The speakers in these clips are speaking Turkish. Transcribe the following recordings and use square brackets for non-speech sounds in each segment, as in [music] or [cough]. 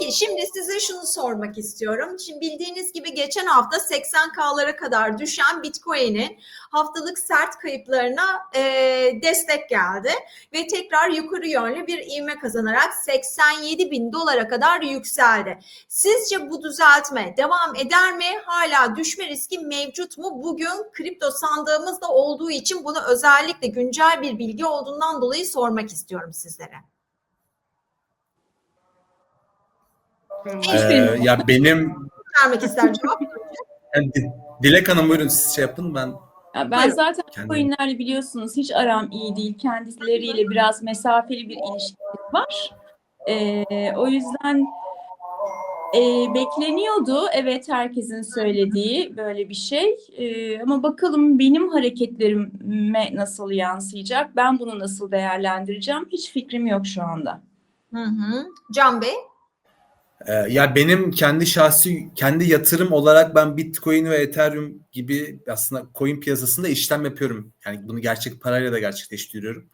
Peki şimdi size şunu sormak istiyorum. Şimdi bildiğiniz gibi geçen hafta 80K'lara kadar düşen Bitcoin'in haftalık sert kayıplarına e, destek geldi ve tekrar yukarı yönlü bir ivme kazanarak 87 bin dolara kadar yükseldi. Sizce bu düzeltme devam eder mi? Hala düşme riski mevcut mu? Bugün kripto sandığımızda olduğu için bunu özellikle güncel bir bilgi olduğundan dolayı sormak istiyorum sizlere. Ee, ya benim Vermek ister cevap. yani Dilek Hanım buyurun siz şey yapın ben Ya ben Buyurun. zaten Kendim. coinlerle biliyorsunuz hiç aram iyi değil. Kendileriyle biraz mesafeli bir ilişkimiz var. Ee, o yüzden e, bekleniyordu. Evet herkesin söylediği böyle bir şey. Ee, ama bakalım benim hareketlerime nasıl yansıyacak? Ben bunu nasıl değerlendireceğim? Hiç fikrim yok şu anda. Hı hı. Can Bey. Ee, ya benim kendi şahsi kendi yatırım olarak ben Bitcoin ve Ethereum gibi aslında coin piyasasında işlem yapıyorum. Yani bunu gerçek parayla da gerçekleştiriyorum.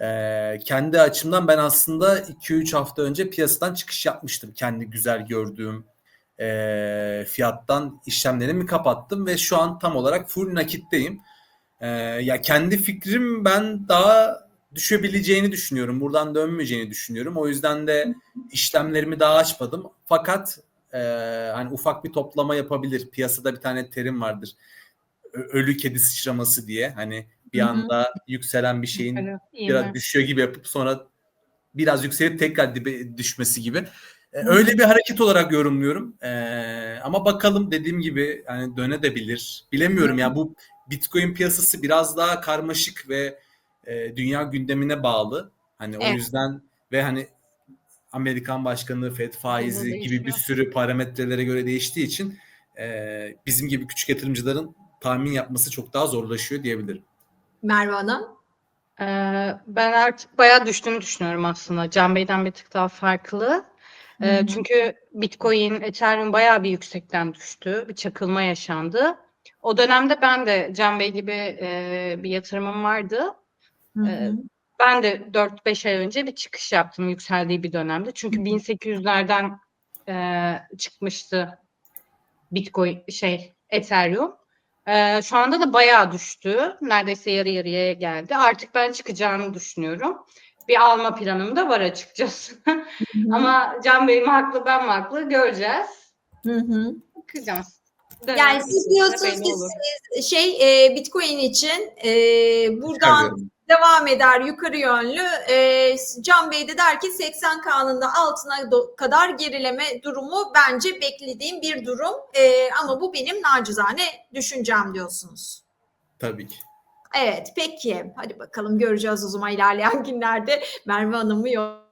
Ee, kendi açımdan ben aslında 2-3 hafta önce piyasadan çıkış yapmıştım. Kendi güzel gördüğüm e, fiyattan işlemlerimi kapattım ve şu an tam olarak full nakitteyim. Ee, ya kendi fikrim ben daha düşebileceğini düşünüyorum. Buradan dönmeyeceğini düşünüyorum. O yüzden de işlemlerimi daha açmadım. Fakat e, hani ufak bir toplama yapabilir. Piyasada bir tane terim vardır. Ölü kedi sıçraması diye. Hani bir anda yükselen bir şeyin iyi biraz düşüyor gibi yapıp sonra biraz yükselip tekrar dibe düşmesi gibi. E, öyle bir hareket olarak yorumluyorum. E, ama bakalım dediğim gibi yani dönebilir. Bilemiyorum ya bu Bitcoin piyasası biraz daha karmaşık ve e, dünya gündemine bağlı. Hani o Evet. yüzden ve hani Amerikan başkanı, FED faizi gibi bir sürü parametrelere göre değiştiği için e, bizim gibi küçük yatırımcıların tahmin yapması çok daha zorlaşıyor diyebilirim. Merve Hanım. Ee, ben artık bayağı düştüğünü düşünüyorum aslında. Can Bey'den bir tık daha farklı. Ee, çünkü Bitcoin, Ethereum bayağı bir yüksekten düştü. Bir çakılma yaşandı. O dönemde ben de Can Bey gibi e, bir yatırımım vardı. Hı hı. Ben de 4-5 ay önce bir çıkış yaptım yükseldiği bir dönemde. Çünkü 1800'lerden e, çıkmıştı Bitcoin şey Ethereum. Ee, şu anda da bayağı düştü. Neredeyse yarı yarıya geldi. Artık ben çıkacağını düşünüyorum. Bir alma planım da var açıkçası. [laughs] Ama Can Bey mi haklı ben mi haklı göreceğiz. Hı hı. Bakacağız. Yani Dönem siz içinde diyorsunuz ki siz şey e, Bitcoin için e, buradan Çıkarıyorum. Devam eder yukarı yönlü. E, Can Bey de der ki 80K'nın da altına kadar gerileme durumu bence beklediğim bir durum. E, ama bu benim nacizane düşüncem diyorsunuz. Tabii ki. Evet peki hadi bakalım göreceğiz o zaman ilerleyen günlerde Merve Hanım mı yok.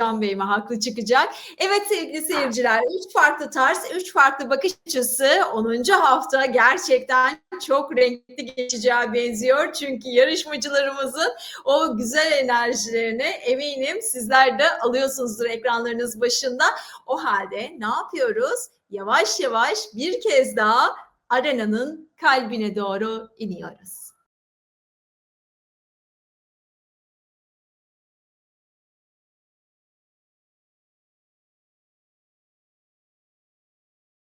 Can Bey mi haklı çıkacak? Evet sevgili seyirciler, üç farklı tarz, üç farklı bakış açısı 10. hafta gerçekten çok renkli geçeceğe benziyor. Çünkü yarışmacılarımızın o güzel enerjilerini eminim sizler de alıyorsunuzdur ekranlarınız başında. O halde ne yapıyoruz? Yavaş yavaş bir kez daha arenanın kalbine doğru iniyoruz.